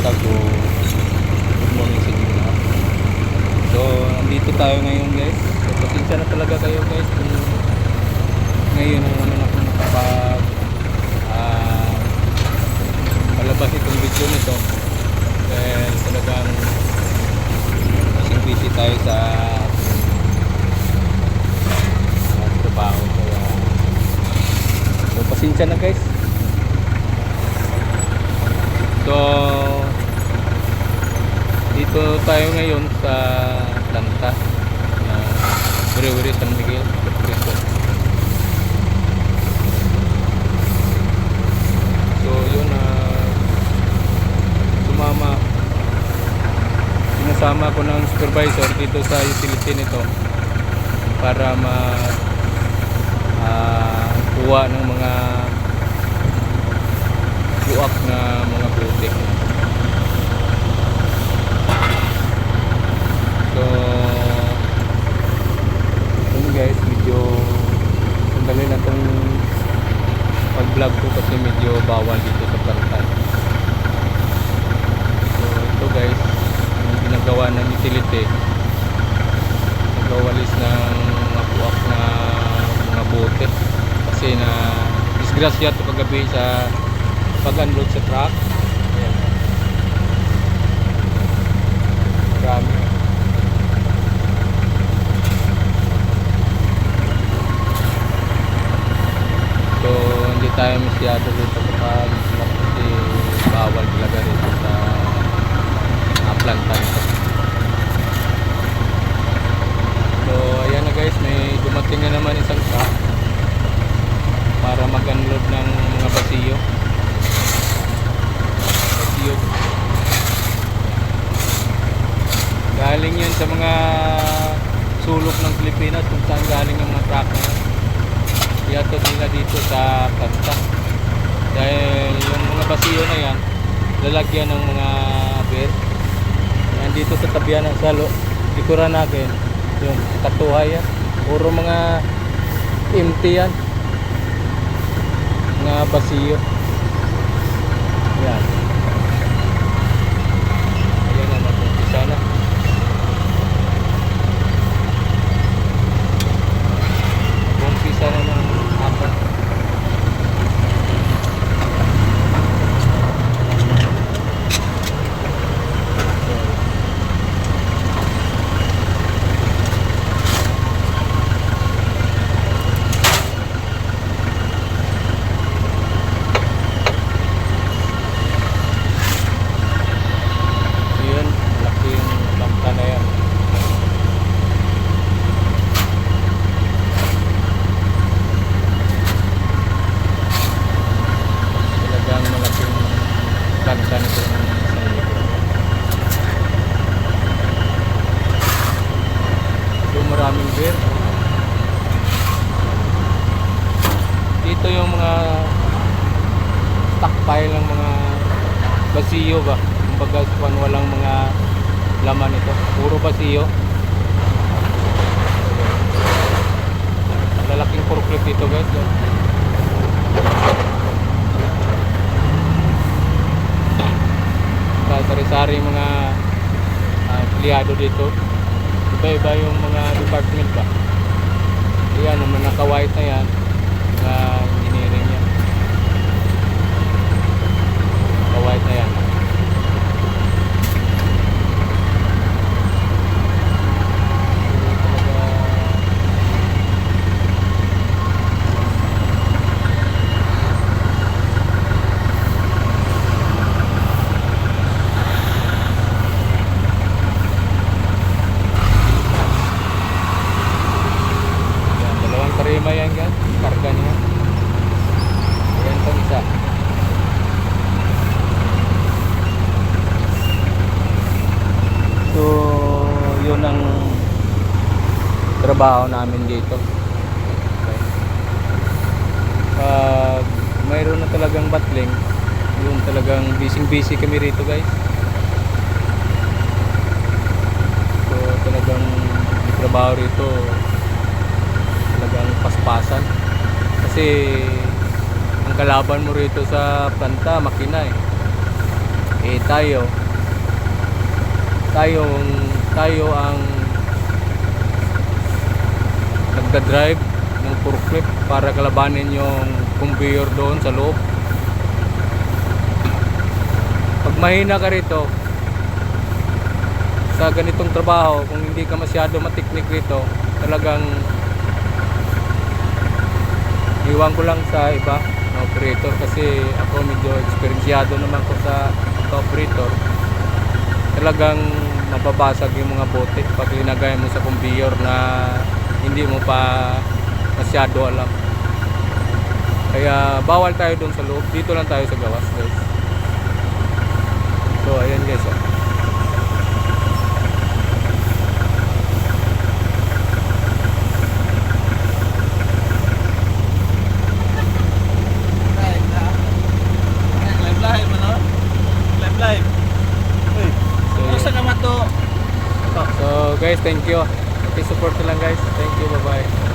vlog ko good morning sa inyo so nandito tayo ngayon guys. So pasensya na talaga kayo guys kung ngayon ang ano na kung nakapag uh, palabas itong video nito. Dahil talagang kasing busy tayo sa sa trabaho. Kaya so pasensya na guys. So, dito tayo ngayon sa planta na Wiri-Wiri San Miguel, Cristo. So, yun na sumama sinasama ko ng supervisor dito sa utility nito para ma ah, kuha ng mga buwak na mga sandali na itong pag-vlog ko kasi medyo bawal dito sa plantan. So, ito guys, yung ginagawa ng utility, nagawalis ng mga buwak na mga bote kasi na disgrasya ito kagabi sa pag-unload sa truck. Ayan. Marami. So, hindi masyado dito kapag kasi bawal talaga dito sa uh, planta. So, ayan na guys, may dumating na naman isang truck para mag-unload ng mga basiyo. Basiyo. Galing yan sa mga sulok ng Pilipinas kung saan galing yung mga truck na yan yato nila dito sa planta dahil yung mga basiyo na yan lalagyan ng mga beer. Yan dito sa tabihan ng salo likuran natin yung katuhay yan. Puro mga empty yan. Mga basiyo yan ayan na nag-umpisa na umpisa na ng hapon. So yun, laki yung lampa na yan. talagang malaking kansa nito ng isang libo. So maraming beer. Dito yung mga stockpile ng mga basiyo ba. Kumbaga kung walang mga laman ito. Puro basiyo. Lalaking forklift dito guys. sa sari-sari mga uh, dito iba-iba yung mga department ba yan naman naka-white na yan na engineering yan naka-white na yan Talaga, Yan, karima yan gan. Karga niya. Ayan itong isa. So, yun ang trabaho namin dito. Okay. Pag mayroon na talagang batling, yun talagang busy-busy kami rito guys. So, talagang trabaho rito talagang paspasan. Kasi ang kalaban mo rito sa planta makina eh. Eh tayo. Tayo tayo ang pagka-drive ng forklift para kalabanin yung conveyor doon sa loob. Pag mahina ka rito, sa ganitong trabaho, kung hindi ka masyado matiknik rito, talagang iwan ko lang sa iba na operator kasi ako medyo eksperyensyado naman ko sa, sa operator. Talagang mababasag yung mga bote pag linagay mo sa conveyor na hindi mo pa masyado alam. Kaya bawal tayo doon sa loob. Dito lang tayo sa gawas, guys. So, ayan guys. Oh. Live na. Live live ano? Live live. Uy, So, kumusta yun. naman to? so guys, thank you. Okay, support nyo lang guys. Thank you. Bye-bye.